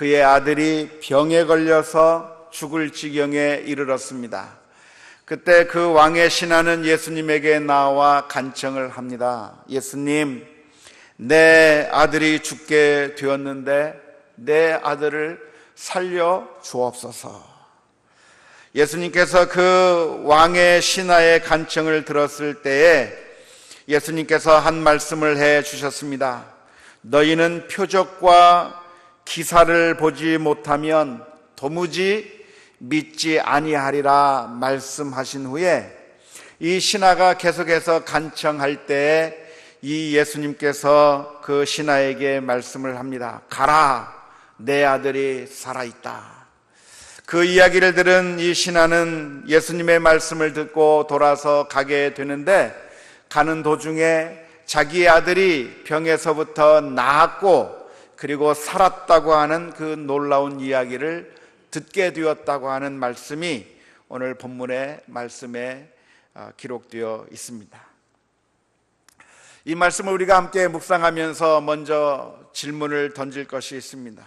그의 아들이 병에 걸려서 죽을 지경에 이르렀습니다. 그때 그 왕의 신하는 예수님에게 나와 간청을 합니다. 예수님, 내 아들이 죽게 되었는데 내 아들을 살려 주옵소서. 예수님께서 그 왕의 신하의 간청을 들었을 때에 예수님께서 한 말씀을 해 주셨습니다. 너희는 표적과 기사를 보지 못하면 도무지 믿지 아니하리라 말씀하신 후에 이 신하가 계속해서 간청할 때에 이 예수님께서 그 신하에게 말씀을 합니다. 가라, 내 아들이 살아있다. 그 이야기를 들은 이 신하는 예수님의 말씀을 듣고 돌아서 가게 되는데 가는 도중에 자기의 아들이 병에서부터 나았고 그리고 살았다고 하는 그 놀라운 이야기를 듣게 되었다고 하는 말씀이 오늘 본문의 말씀에 어, 기록되어 있습니다. 이 말씀을 우리가 함께 묵상하면서 먼저 질문을 던질 것이 있습니다.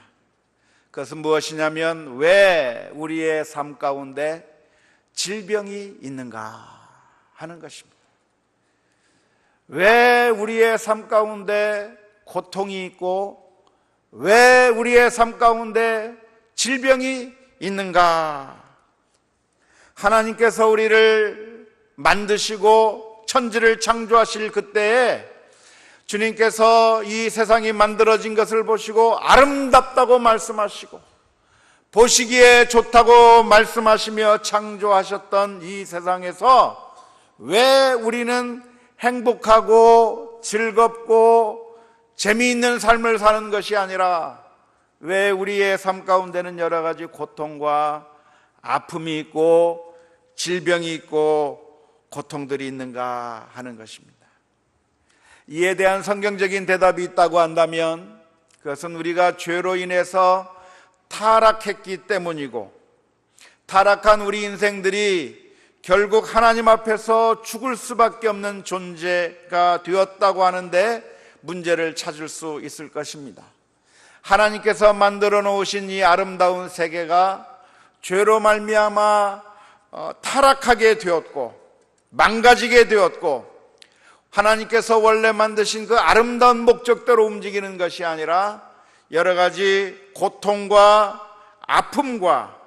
그것은 무엇이냐면 왜 우리의 삶 가운데 질병이 있는가 하는 것입니다. 왜 우리의 삶 가운데 고통이 있고 왜 우리의 삶 가운데 질병이 있는가? 하나님께서 우리를 만드시고 천지를 창조하실 그때에 주님께서 이 세상이 만들어진 것을 보시고 아름답다고 말씀하시고 보시기에 좋다고 말씀하시며 창조하셨던 이 세상에서 왜 우리는 행복하고 즐겁고 재미있는 삶을 사는 것이 아니라 왜 우리의 삶 가운데는 여러 가지 고통과 아픔이 있고 질병이 있고 고통들이 있는가 하는 것입니다. 이에 대한 성경적인 대답이 있다고 한다면 그것은 우리가 죄로 인해서 타락했기 때문이고 타락한 우리 인생들이 결국 하나님 앞에서 죽을 수밖에 없는 존재가 되었다고 하는데 문제를 찾을 수 있을 것입니다. 하나님께서 만들어 놓으신 이 아름다운 세계가 죄로 말미암아 어, 타락하게 되었고 망가지게 되었고 하나님께서 원래 만드신 그 아름다운 목적대로 움직이는 것이 아니라 여러 가지 고통과 아픔과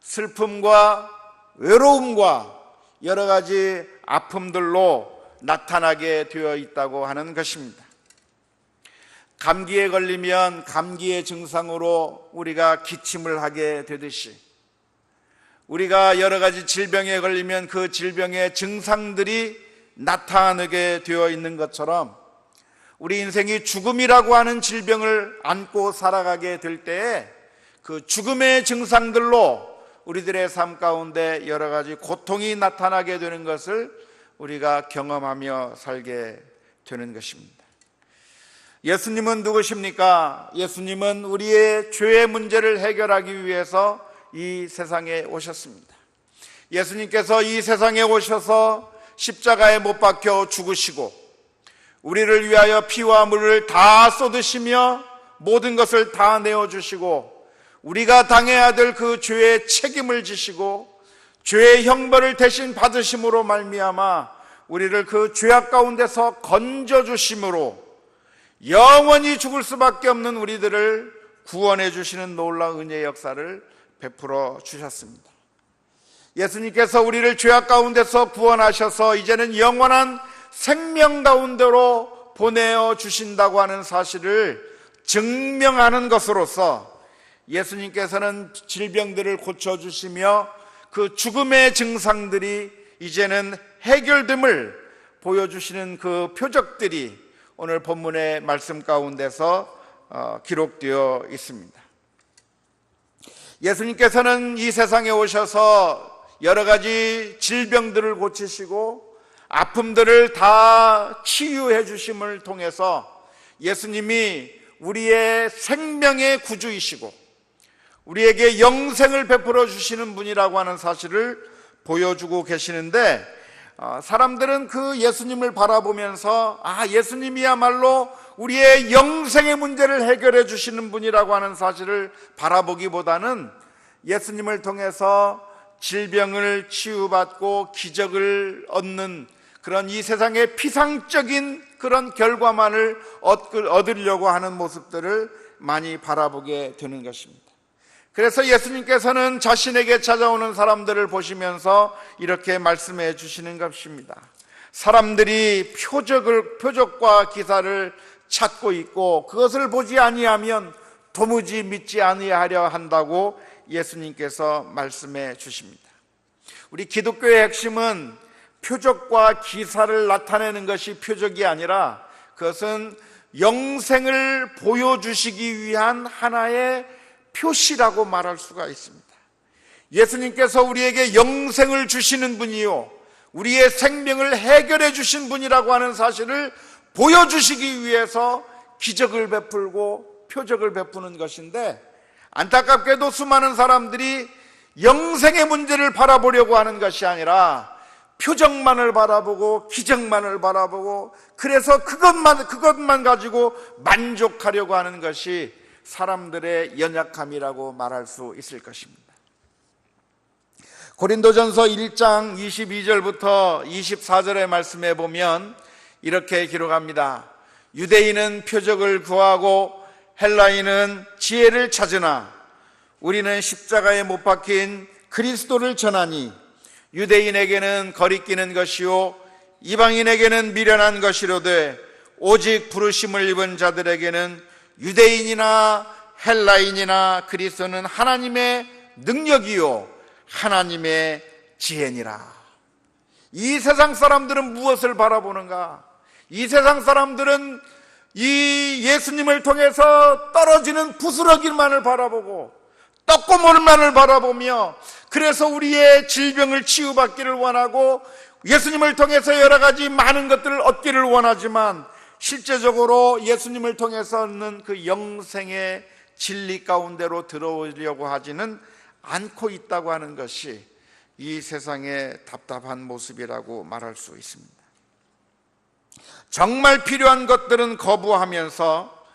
슬픔과 외로움과 여러 가지 아픔들로 나타나게 되어 있다고 하는 것입니다. 감기에 걸리면 감기의 증상으로 우리가 기침을 하게 되듯이 우리가 여러 가지 질병에 걸리면 그 질병의 증상들이 나타나게 되어 있는 것처럼 우리 인생이 죽음이라고 하는 질병을 안고 살아가게 될 때에 그 죽음의 증상들로 우리들의 삶 가운데 여러 가지 고통이 나타나게 되는 것을 우리가 경험하며 살게 되는 것입니다. 예수님은 누구십니까? 예수님은 우리의 죄의 문제를 해결하기 위해서 이 세상에 오셨습니다. 예수님께서 이 세상에 오셔서 십자가에 못 박혀 죽으시고 우리를 위하여 피와 물을 다 쏟으시며 모든 것을 다 내어 주시고 우리가 당해야 될 그 죄의 책임을 지시고 죄의 형벌을 대신 받으심으로 말미암아 우리를 그 죄악 가운데서 건져 주심으로 영원히 죽을 수밖에 없는 우리들을 구원해 주시는 놀라운 은혜의 역사를 베풀어 주셨습니다. 예수님께서 우리를 죄악 가운데서 구원하셔서 이제는 영원한 생명 가운데로 보내어 주신다고 하는 사실을 증명하는 것으로서 예수님께서는 질병들을 고쳐 주시며 그 죽음의 증상들이 이제는 해결됨을 보여주시는 그 표적들이 오늘 본문의 말씀 가운데서 어, 기록되어 있습니다. 예수님께서는 이 세상에 오셔서 여러 가지 질병들을 고치시고 아픔들을 다 치유해 주심을 통해서 예수님이 우리의 생명의 구주이시고 우리에게 영생을 베풀어 주시는 분이라고 하는 사실을 보여주고 계시는데 어, 사람들은 그 예수님을 바라보면서 아 예수님이야말로 우리의 영생의 문제를 해결해 주시는 분이라고 하는 사실을 바라보기보다는 예수님을 통해서 질병을 치유받고 기적을 얻는 그런 이 세상의 피상적인 그런 결과만을 얻으려고 하는 모습들을 많이 바라보게 되는 것입니다. 그래서 예수님께서는 자신에게 찾아오는 사람들을 보시면서 이렇게 말씀해 주시는 것입니다. 사람들이 표적을 표적과 기사를 찾고 있고 그것을 보지 아니하면 도무지 믿지 아니하려 한다고 예수님께서 말씀해 주십니다. 우리 기독교의 핵심은 표적과 기사를 나타내는 것이 표적이 아니라 그것은 영생을 보여주시기 위한 하나의 표시라고 말할 수가 있습니다. 예수님께서 우리에게 영생을 주시는 분이요. 우리의 생명을 해결해 주신 분이라고 하는 사실을 보여주시기 위해서 기적을 베풀고 표적을 베푸는 것인데 안타깝게도 수많은 사람들이 영생의 문제를 바라보려고 하는 것이 아니라 표정만을 바라보고 기적만을 바라보고 그래서 그것만 그것만 가지고 만족하려고 하는 것이 사람들의 연약함이라고 말할 수 있을 것입니다. 고린도전서 1장 22절부터 24절의 말씀에 보면 이렇게 기록합니다. 유대인은 표적을 구하고 헬라인은 지혜를 찾으나 우리는 십자가에 못 박힌 그리스도를 전하니 유대인에게는 거리끼는 것이요 이방인에게는 미련한 것이로되 오직 부르심을 입은 자들에게는 유대인이나 헬라인이나 그리스도는 하나님의 능력이요 하나님의 지혜니라. 이 세상 사람들은 무엇을 바라보는가? 이 세상 사람들은 이 예수님을 통해서 떨어지는 부스러기만을 바라보고 떡고물만을 바라보며 그래서 우리의 질병을 치유받기를 원하고 예수님을 통해서 여러 가지 많은 것들을 얻기를 원하지만 실제적으로 예수님을 통해서 얻는 그 영생의 진리 가운데로 들어오려고 하지는 않고 있다고 하는 것이 이 세상의 답답한 모습이라고 말할 수 있습니다. 정말 필요한 것들은 거부하면서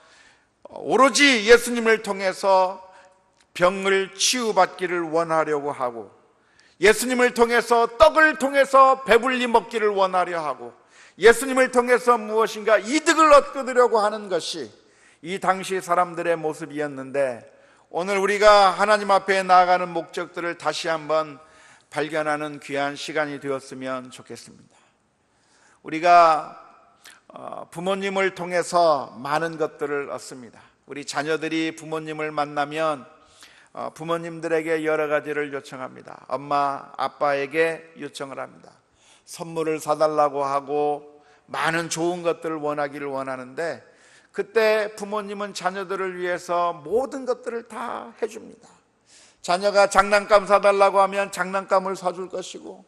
오로지 예수님을 통해서 병을 치유받기를 원하려고 하고 예수님을 통해서 떡을 통해서 배불리 먹기를 원하려 하고 예수님을 통해서 무엇인가 이득을 얻으려고 하는 것이 이 당시 사람들의 모습이었는데 오늘 우리가 하나님 앞에 나아가는 목적들을 다시 한번 발견하는 귀한 시간이 되었으면 좋겠습니다. 우리가 어, 부모님을 통해서 많은 것들을 얻습니다. 우리 자녀들이 부모님을 만나면 어, 부모님들에게 여러 가지를 요청합니다. 엄마, 아빠에게 요청을 합니다. 선물을 사달라고 하고 많은 좋은 것들을 원하기를 원하는데 그때 부모님은 자녀들을 위해서 모든 것들을 다 해줍니다. 자녀가 장난감 사달라고 하면 장난감을 사줄 것이고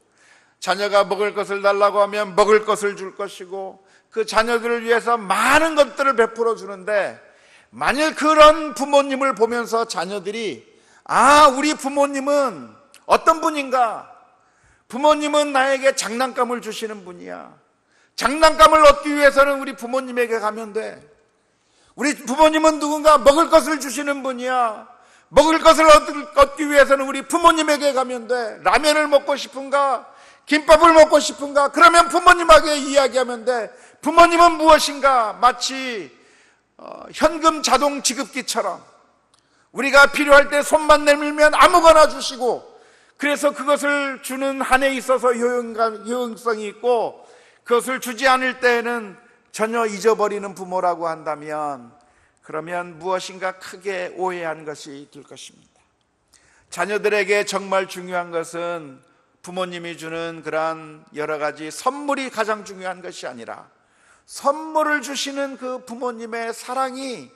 자녀가 먹을 것을 달라고 하면 먹을 것을 줄 것이고 그 자녀들을 위해서 많은 것들을 베풀어 주는데 만일 그런 부모님을 보면서 자녀들이 아, 우리 부모님은 어떤 분인가? 부모님은 나에게 장난감을 주시는 분이야. 장난감을 얻기 위해서는 우리 부모님에게 가면 돼. 우리 부모님은 누군가 먹을 것을 주시는 분이야. 먹을 것을 얻기 위해서는 우리 부모님에게 가면 돼. 라면을 먹고 싶은가? 김밥을 먹고 싶은가? 그러면 부모님에게 이야기하면 돼. 부모님은 무엇인가? 마치 어, 현금 자동 지급기처럼 우리가 필요할 때 손만 내밀면 아무거나 주시고 그래서 그것을 주는 한에 있어서 효용성이 있고 그것을 주지 않을 때에는 전혀 잊어버리는 부모라고 한다면 그러면 무엇인가 크게 오해한 것이 될 것입니다. 자녀들에게 정말 중요한 것은 부모님이 주는 그러한 여러 가지 선물이 가장 중요한 것이 아니라 선물을 주시는 그 부모님의 사랑이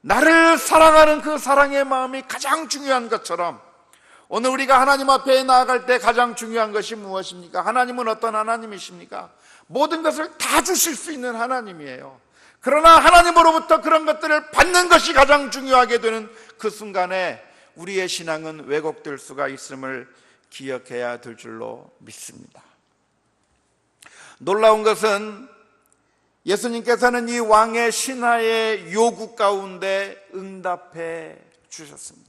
나를 사랑하는 그 사랑의 마음이 가장 중요한 것처럼 오늘 우리가 하나님 앞에 나아갈 때 가장 중요한 것이 무엇입니까? 하나님은 어떤 하나님이십니까? 모든 것을 다 주실 수 있는 하나님이에요. 그러나 하나님으로부터 그런 것들을 받는 것이 가장 중요하게 되는 그 순간에 우리의 신앙은 왜곡될 수가 있음을 기억해야 될 줄로 믿습니다. 놀라운 것은 예수님께서는 이 왕의 신하의 요구 가운데 응답해 주셨습니다.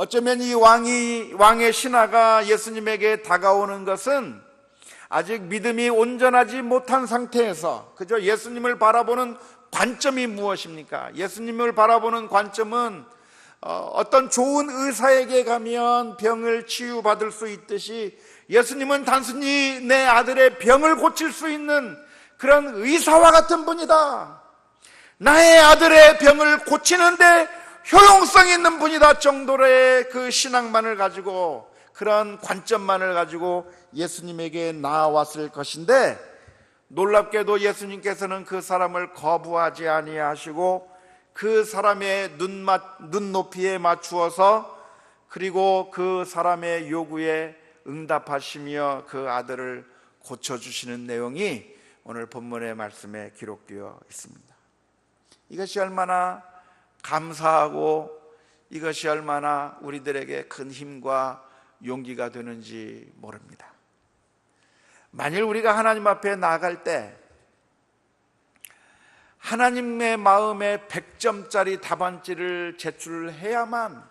어쩌면 이 왕이 왕의 신하가 예수님에게 다가오는 것은 아직 믿음이 온전하지 못한 상태에서 그저 예수님을 바라보는 관점이 무엇입니까? 예수님을 바라보는 관점은 어, 어떤 좋은 의사에게 가면 병을 치유받을 수 있듯이 예수님은 단순히 내 아들의 병을 고칠 수 있는 그런 의사와 같은 분이다. 나의 아들의 병을 고치는데 효용성 있는 분이다 정도의 그 신앙만을 가지고 그런 관점만을 가지고 예수님에게 나왔을 것인데 놀랍게도 예수님께서는 그 사람을 거부하지 아니하시고 그 사람의 눈맛, 눈높이에 맞추어서 그리고 그 사람의 요구에 응답하시며 그 아들을 고쳐주시는 내용이 오늘 본문의 말씀에 기록되어 있습니다. 이것이 얼마나 감사하고 이것이 얼마나 우리들에게 큰 힘과 용기가 되는지 모릅니다. 만일 우리가 하나님 앞에 나아갈 때 하나님의 마음에 100점짜리 답안지를 제출해야만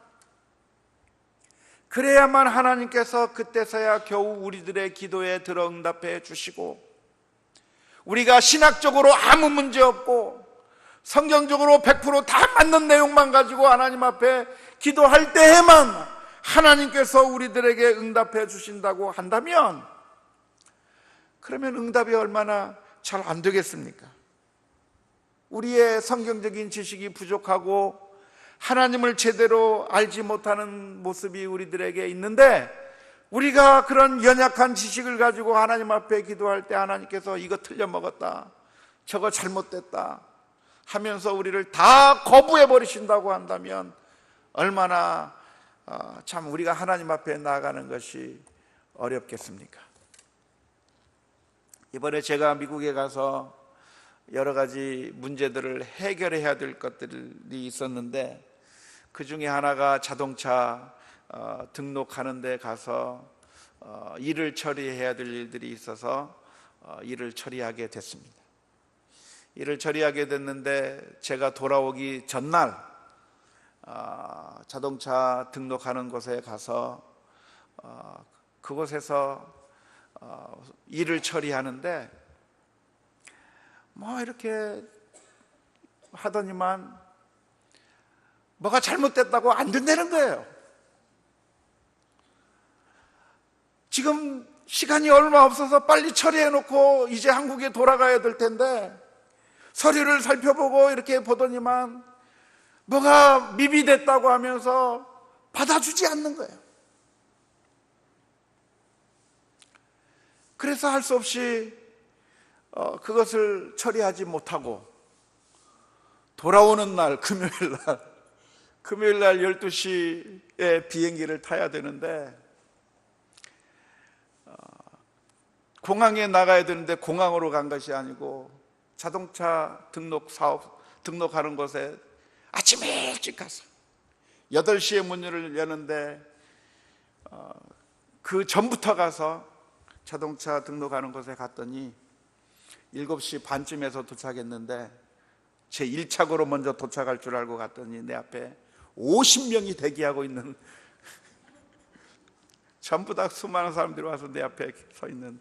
그래야만 하나님께서 그때서야 겨우 우리들의 기도에 들어 응답해 주시고 우리가 신학적으로 아무 문제 없고 성경적으로 100%다 맞는 내용만 가지고 하나님 앞에 기도할 때에만 하나님께서 우리들에게 응답해 주신다고 한다면 그러면 응답이 얼마나 잘 안 되겠습니까? 우리의 성경적인 지식이 부족하고 하나님을 제대로 알지 못하는 모습이 우리들에게 있는데 우리가 그런 연약한 지식을 가지고 하나님 앞에 기도할 때 하나님께서 이거 틀려 먹었다. 저거 잘못됐다. 하면서 우리를 다 거부해 버리신다고 한다면 얼마나 어, 참 우리가 하나님 앞에 나아가는 것이 어렵겠습니까? 이번에 제가 미국에 가서 여러 가지 문제들을 해결해야 될 것들이 있었는데 그 중에 하나가 자동차 어, 등록하는 데 가서 어, 일을 처리해야 될 일들이 있어서 어, 일을 처리하게 됐습니다. 일을 처리하게 됐는데 제가 돌아오기 전날 어, 자동차 등록하는 곳에 가서 어, 그곳에서 어, 일을 처리하는데 뭐 이렇게 하더니만 뭐가 잘못됐다고 안 된다는 거예요. 지금 시간이 얼마 없어서 빨리 처리해 놓고 이제 한국에 돌아가야 될 텐데 서류를 살펴보고 이렇게 보더니만 뭐가 미비됐다고 하면서 받아주지 않는 거예요. 그래서 할 수 없이 어, 그것을 처리하지 못하고 돌아오는 날 금요일 날 금요일 날 12시에 비행기를 타야 되는데 어, 공항에 나가야 되는데 공항으로 간 것이 아니고 자동차 등록 사업 등록하는 곳에 아침에 일찍 가서 8시에 문을 여는데 어, 그 전부터 가서 자동차 등록하는 곳에 갔더니 7시 반쯤에서 도착했는데 제 1차고로 먼저 도착할 줄 알고 갔더니 내 앞에 50명이 대기하고 있는 전부 다 수많은 사람들이 와서 내 앞에 서 있는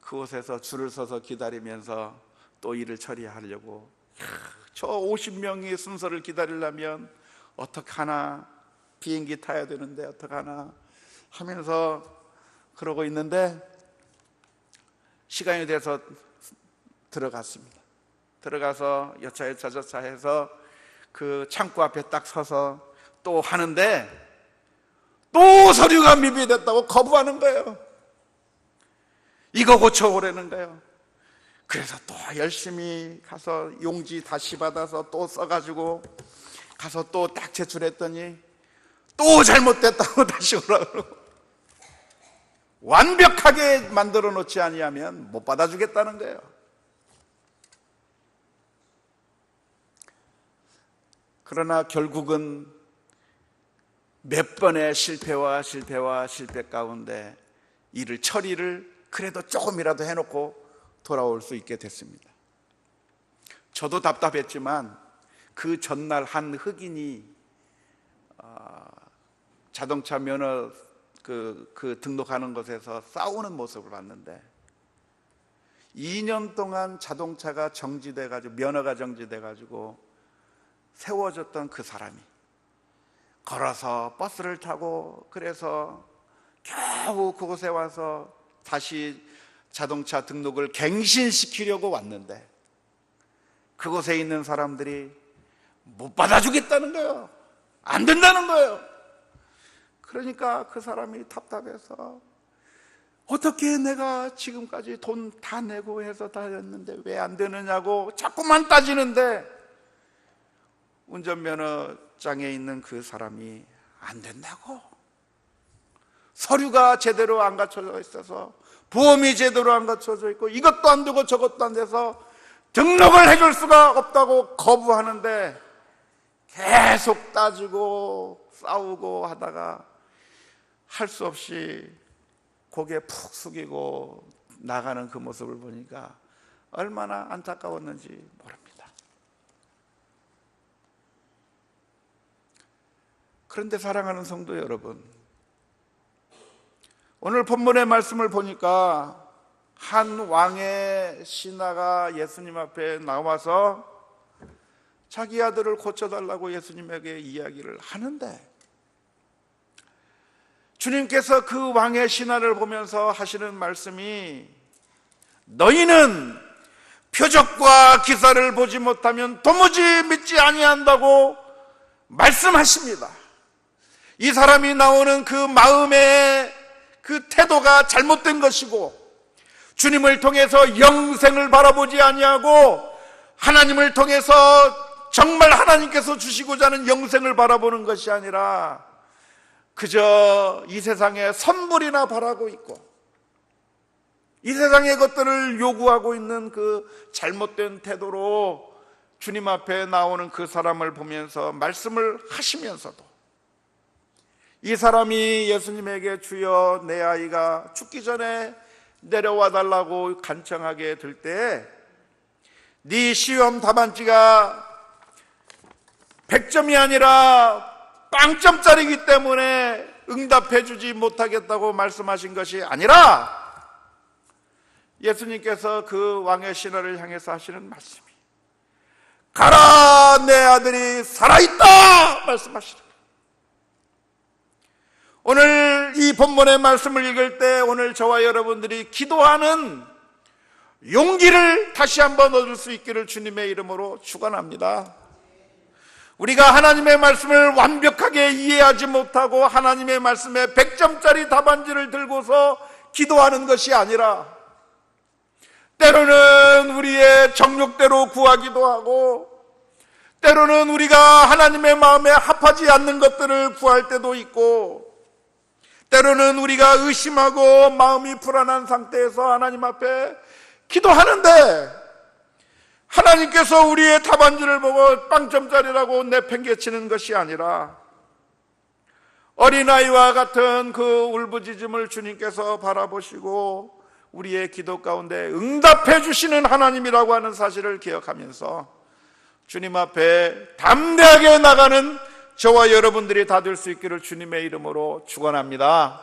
그곳에서 줄을 서서 기다리면서 또 일을 처리하려고 저 50명의 순서를 기다리려면 어떡하나 비행기 타야 되는데 어떡하나 하면서 그러고 있는데 시간이 돼서 들어갔습니다. 들어가서 여차여차 저차 해서 그 창구 앞에 딱 서서 또 하는데 또 서류가 미비됐다고 거부하는 거예요. 이거 고쳐오라는 거예요. 그래서 또 열심히 가서 용지 다시 받아서 또 써가지고 가서 또 딱 제출했더니 또 잘못됐다고 다시 오라고 완벽하게 만들어 놓지 아니하면 못 받아주겠다는 거예요. 그러나 결국은 몇 번의 실패와 실패와 실패 가운데 일을 처리를 그래도 조금이라도 해놓고 돌아올 수 있게 됐습니다. 저도 답답했지만 그 전날 한 흑인이 아, 자동차 면허 그, 그 등록하는 곳에서 싸우는 모습을 봤는데 2년 동안 자동차가 정지돼 가지고 면허가 정지돼 가지고 세워졌던 그 사람이 걸어서 버스를 타고 그래서 겨우 그곳에 와서 다시 자동차 등록을 갱신시키려고 왔는데 그곳에 있는 사람들이 못 받아주겠다는 거예요. 안 된다는 거예요. 그러니까 그 사람이 답답해서 어떻게 내가 지금까지 돈 다 내고 해서 다 했는데 왜 안 되느냐고 자꾸만 따지는데 운전면허장에 있는 그 사람이 안 된다고. 서류가 제대로 안 갖춰져 있어서 보험이 제대로 안 갖춰져 있고 이것도 안 되고 저것도 안 돼서 등록을 해줄 수가 없다고 거부하는데 계속 따지고 싸우고 하다가 할 수 없이 고개 푹 숙이고 나가는 그 모습을 보니까 얼마나 안타까웠는지 모릅니다. 그런데 사랑하는 성도 여러분, 오늘 본문의 말씀을 보니까 한 왕의 신하가 예수님 앞에 나와서 자기 아들을 고쳐달라고 예수님에게 이야기를 하는데 주님께서 그 왕의 신하를 보면서 하시는 말씀이 너희는 표적과 기사를 보지 못하면 도무지 믿지 아니한다고 말씀하십니다. 이 사람이 나오는 그 마음의 그 태도가 잘못된 것이고 주님을 통해서 영생을 바라보지 아니하고 하나님을 통해서 정말 하나님께서 주시고자 하는 영생을 바라보는 것이 아니라 그저 이 세상의 선물이나 바라고 있고 이 세상의 것들을 요구하고 있는 그 잘못된 태도로 주님 앞에 나오는 그 사람을 보면서 말씀을 하시면서도 이 사람이 예수님에게 주여 내 아이가 죽기 전에 내려와 달라고 간청하게 될때네 시험 답안지가 100점이 아니라 빵점짜리기 때문에 응답해 주지 못하겠다고 말씀하신 것이 아니라 예수님께서 그 왕의 신하를 향해서 하시는 말씀이 가라 내 아들이 살아있다! 말씀하시는 오늘 이 본문의 말씀을 읽을 때 오늘 저와 여러분들이 기도하는 용기를 다시 한번 얻을 수 있기를 주님의 이름으로 축원합니다. 우리가 하나님의 말씀을 완벽하게 이해하지 못하고 하나님의 말씀에 100점짜리 답안지를 들고서 기도하는 것이 아니라 때로는 우리의 정욕대로 구하기도 하고 때로는 우리가 하나님의 마음에 합하지 않는 것들을 구할 때도 있고 때로는 우리가 의심하고 마음이 불안한 상태에서 하나님 앞에 기도하는데 하나님께서 우리의 답안지를 보고 빵점짜리라고 내팽개치는 것이 아니라 어린아이와 같은 그 울부짖음을 주님께서 바라보시고 우리의 기도 가운데 응답해 주시는 하나님이라고 하는 사실을 기억하면서 주님 앞에 담대하게 나가는 저와 여러분들이 다 될 수 있기를 주님의 이름으로 축원합니다.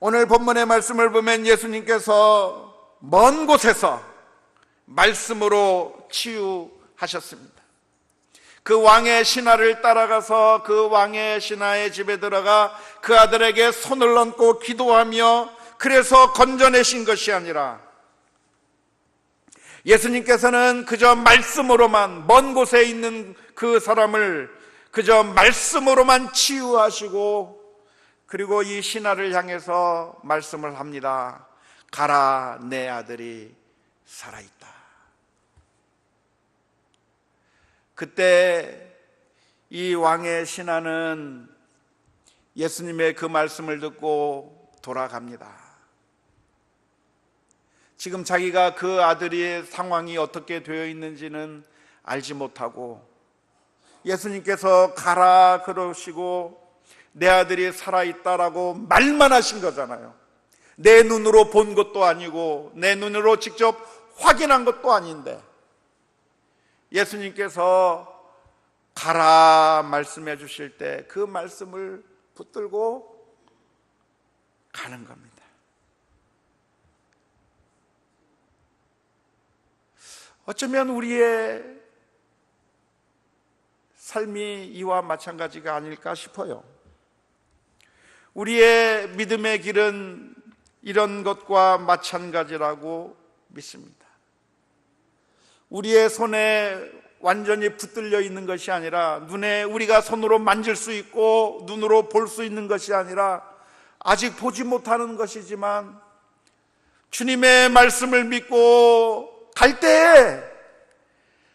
오늘 본문의 말씀을 보면 예수님께서 먼 곳에서 말씀으로 치유하셨습니다. 그 왕의 신하를 따라가서 그 왕의 신하의 집에 들어가 그 아들에게 손을 얹고 기도하며 그래서 건져내신 것이 아니라 예수님께서는 그저 말씀으로만 먼 곳에 있는 그 사람을 그저 말씀으로만 치유하시고 그리고 이 신하를 향해서 말씀을 합니다. 가라 내 아들이 살아있다. 그때 이 왕의 신하는 예수님의 그 말씀을 듣고 돌아갑니다. 지금 자기가 그 아들의 상황이 어떻게 되어 있는지는 알지 못하고 예수님께서 가라 그러시고 내 아들이 살아있다라고 말만 하신 거잖아요. 내 눈으로 본 것도 아니고 내 눈으로 직접 확인한 것도 아닌데 예수님께서 가라 말씀해 주실 때 그 말씀을 붙들고 가는 겁니다. 어쩌면 우리의 삶이 이와 마찬가지가 아닐까 싶어요. 우리의 믿음의 길은 이런 것과 마찬가지라고 믿습니다. 우리의 손에 완전히 붙들려 있는 것이 아니라 눈에 우리가 손으로 만질 수 있고 눈으로 볼 수 있는 것이 아니라 아직 보지 못하는 것이지만 주님의 말씀을 믿고 갈 때에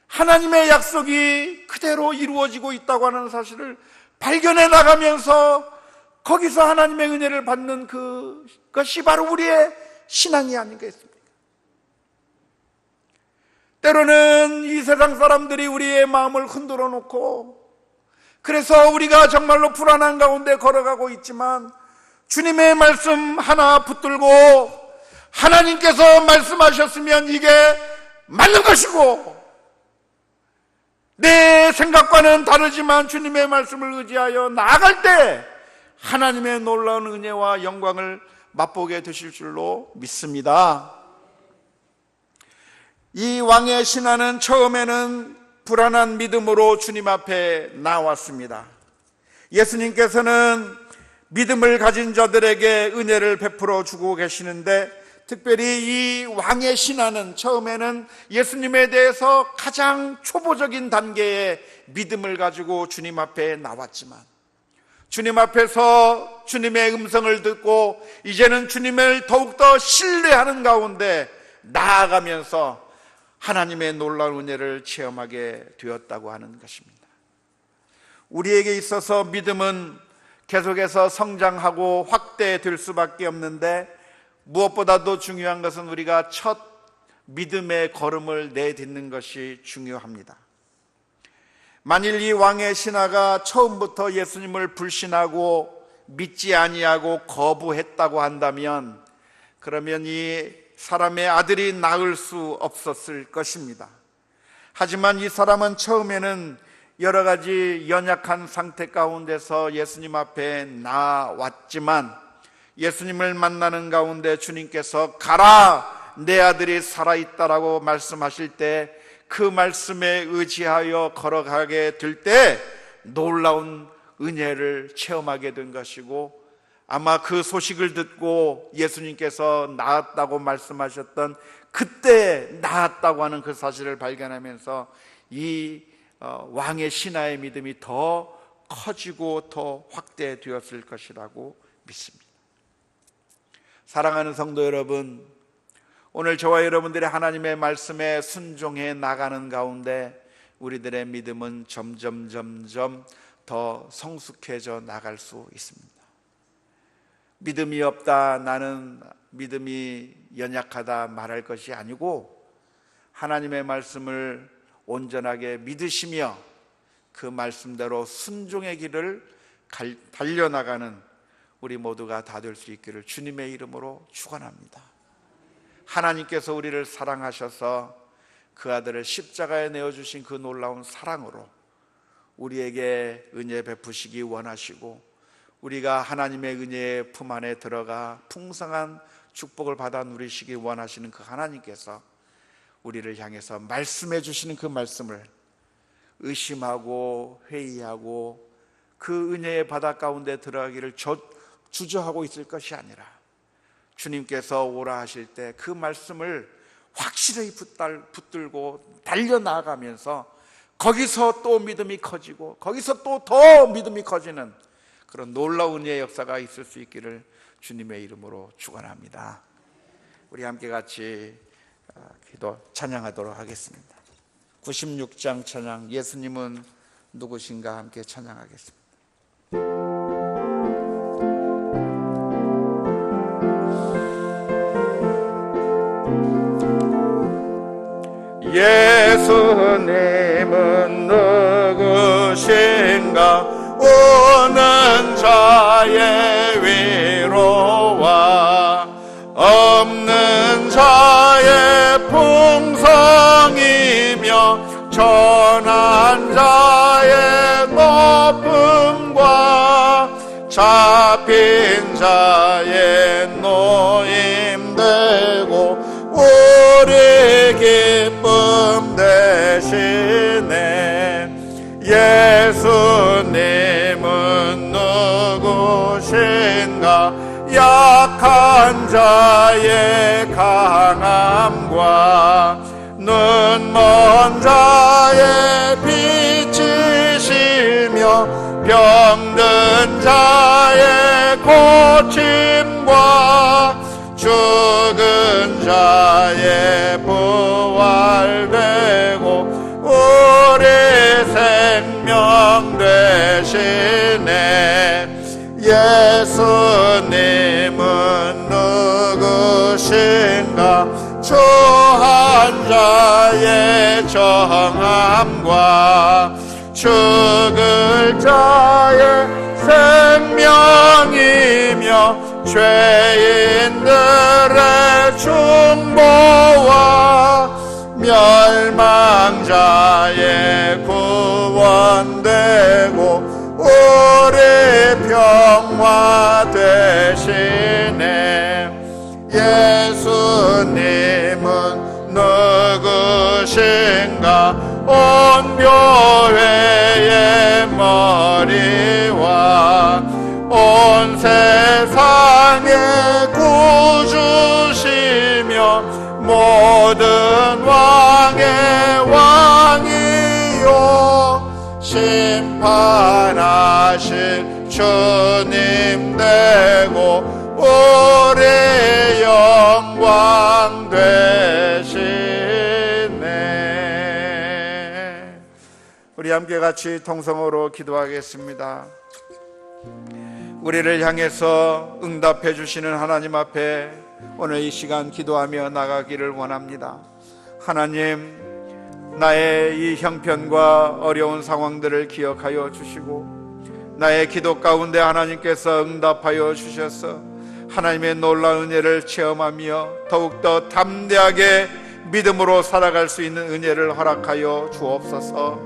하나님의 약속이 그대로 이루어지고 있다고 하는 사실을 발견해 나가면서 거기서 하나님의 은혜를 받는 그 것이 바로 우리의 신앙이 아닌겠습니까? 때로는 이 세상 사람들이 우리의 마음을 흔들어 놓고 그래서 우리가 정말로 불안한 가운데 걸어가고 있지만 주님의 말씀 하나 붙들고 하나님께서 말씀하셨으면 이게 맞는 것이고 내 생각과는 다르지만 주님의 말씀을 의지하여 나아갈 때 하나님의 놀라운 은혜와 영광을 맛보게 되실 줄로 믿습니다. 이 왕의 신하는 처음에는 불안한 믿음으로 주님 앞에 나왔습니다. 예수님께서는 믿음을 가진 자들에게 은혜를 베풀어 주고 계시는데 특별히 이 왕의 신하는 처음에는 예수님에 대해서 가장 초보적인 단계의 믿음을 가지고 주님 앞에 나왔지만 주님 앞에서 주님의 음성을 듣고 이제는 주님을 더욱더 신뢰하는 가운데 나아가면서 하나님의 놀라운 은혜를 체험하게 되었다고 하는 것입니다. 우리에게 있어서 믿음은 계속해서 성장하고 확대될 수밖에 없는데 무엇보다도 중요한 것은 우리가 첫 믿음의 걸음을 내딛는 것이 중요합니다. 만일 이 왕의 신하가 처음부터 예수님을 불신하고 믿지 아니하고 거부했다고 한다면 그러면 이 사람의 아들이 낳을 수 없었을 것입니다. 하지만 이 사람은 처음에는 여러 가지 연약한 상태 가운데서 예수님 앞에 나왔지만 예수님을 만나는 가운데 주님께서 가라 내 아들이 살아 있다라고 말씀하실 때 그 말씀에 의지하여 걸어가게 될 때 놀라운 은혜를 체험하게 된 것이고 아마 그 소식을 듣고 예수님께서 나았다고 말씀하셨던 그때 나았다고 하는 그 사실을 발견하면서 이 어, 왕의 신하의 믿음이 더 커지고 더 확대되었을 것이라고 믿습니다. 사랑하는 성도 여러분, 오늘 저와 여러분들의 하나님의 말씀에 순종해 나가는 가운데 우리들의 믿음은 점점 점점 더 성숙해져 나갈 수 있습니다. 믿음이 없다, 나는 믿음이 연약하다 말할 것이 아니고 하나님의 말씀을 온전하게 믿으시며 그 말씀대로 순종의 길을 달려나가는 우리 모두가 다 될 수 있기를 주님의 이름으로 축원합니다. 하나님께서 우리를 사랑하셔서 그 아들을 십자가에 내어 주신 그 놀라운 사랑으로 우리에게 은혜 베푸시기 원하시고 우리가 하나님의 은혜의 품 안에 들어가 풍성한 축복을 받아 누리시기 원하시는 그 하나님께서 우리를 향해서 말씀해 주시는 그 말씀을 의심하고 회의하고 그 은혜의 바다 가운데 들어가기를 주저하고 있을 것이 아니라 주님께서 오라 하실 때 그 말씀을 확실히 붙들고 달려 나가면서 거기서 또 믿음이 커지고 거기서 또 더 믿음이 커지는 그런 놀라운 은혜의 역사가 있을 수 있기를 주님의 이름으로 축원합니다. 우리 함께 같이 아, 기도 찬양하도록 하겠습니다. 96장 찬양 예수님은 누구신가 함께 찬양하겠습니다. 예수님은 누구신가? 오는 자의 위로와 없는 자의 풍성이며 전한 자의 높음과 잡힌 자의 노임 되시네 예수님은 누구신가? 약한 자의 강함과 눈먼 자의 빛이시며 병든 자의 고침과 죽은 자의 부활되고 우리 생명 되시네 예수님은 누구신가? 초한 자의 정함과 죽을 자의 생명이며 죄인들의 중보와 멸망자의 구원되고 우리 평화 되시네. 예수님은 누구신가? 온 교회의 머리와 온 세상의 구주시며 모든 왕 의 왕이요. 심판하실 주님 되고 우리 영광 되시네. 우리 함께 같이 통성으로 기도하겠습니다. 우리를 향해서 응답해 주시는 하나님 앞에 오늘 이 시간 기도하며 나가기를 원합니다. 하나님, 나의 이 형편과 어려운 상황들을 기억하여 주시고, 나의 기도 가운데 하나님께서 응답하여 주셔서 하나님의 놀라운 은혜를 체험하며 더욱더 담대하게 믿음으로 살아갈 수 있는 은혜를 허락하여 주옵소서.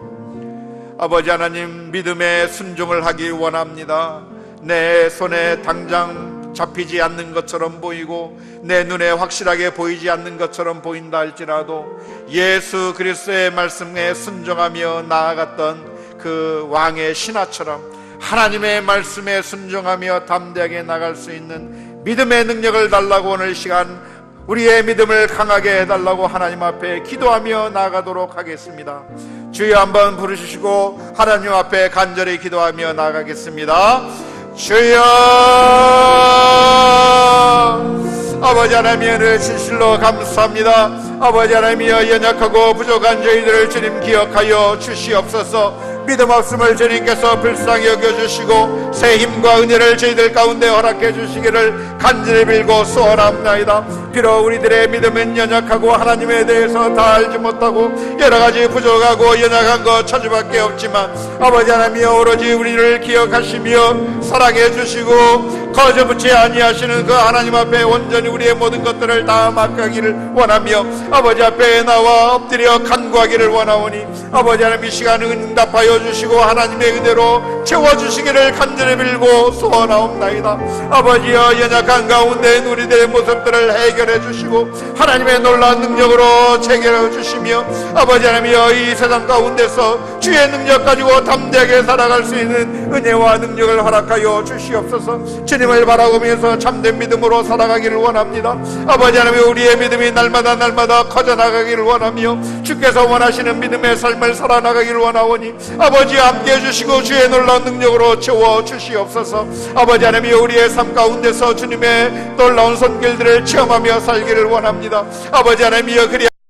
아버지 하나님 믿음의 순종을 하기 원합니다. 내 손에 당장 잡히지 않는 것처럼 보이고 내 눈에 확실하게 보이지 않는 것처럼 보인다 할지라도 예수 그리스도의 말씀에 순종하며 나아갔던 그 왕의 신하처럼 하나님의 말씀에 순종하며 담대하게 나갈 수 있는 믿음의 능력을 달라고 오늘 시간 우리의 믿음을 강하게 해달라고 하나님 앞에 기도하며 나아가도록 하겠습니다. 주여 한번 부르시고 하나님 앞에 간절히 기도하며 나아가겠습니다. 주여! 아버지 하나님의 진실로 감사합니다. 아버지 하나님이여 연약하고 부족한 저희들을 주님 기억하여 주시옵소서 믿음 없음을 주님께서 불쌍히 여겨주시고 새 힘과 은혜를 저희들 가운데 허락해 주시기를 간절히 빌고 소원합니다. 비록 우리들의 믿음은 연약하고 하나님에 대해서 다 알지 못하고 여러 가지 부족하고 연약한 것 처지밖에 없지만 아버지 하나님이여 오로지 우리를 기억하시며 사랑해 주시고 거저붙지 아니하시는 그 하나님 앞에 온전히 우리의 모든 것들을 다 맡기기를 원하며 아버지 앞에 나와 엎드려 간구하기를 원하오니 아버지 하나님 이 시간 응답하여 주시고 하나님의 은혜로 채워주시기를 간절히 빌고 소원하옵나이다. 아버지여 연약한 가운데 우리들의 모습들을 해결해 주시고 하나님의 놀라운 능력으로 체결해 주시며 아버지 하나님이여 이 세상 가운데서 주의 능력 가지고 담대하게 살아갈 수 있는 은혜와 능력을 허락하여 주시옵소서. 주 님을 바라보면서 참된 믿음으로 살아가기를 원합니다. 아버지 하나님 우리의 믿음이 날마다 날마다 커져 나가기를 원하며 주께서 원하시는 믿음의 삶을 살아나가기를 원하오니 아버지 함께 해 주시고 주의 놀라운 능력으로 채워 주시옵소서. 아버지 하나님 우리의 삶 가운데서 주님의 놀라운 손길들을 체험하며 살기를 원합니다. 아버지 하나님이여 그리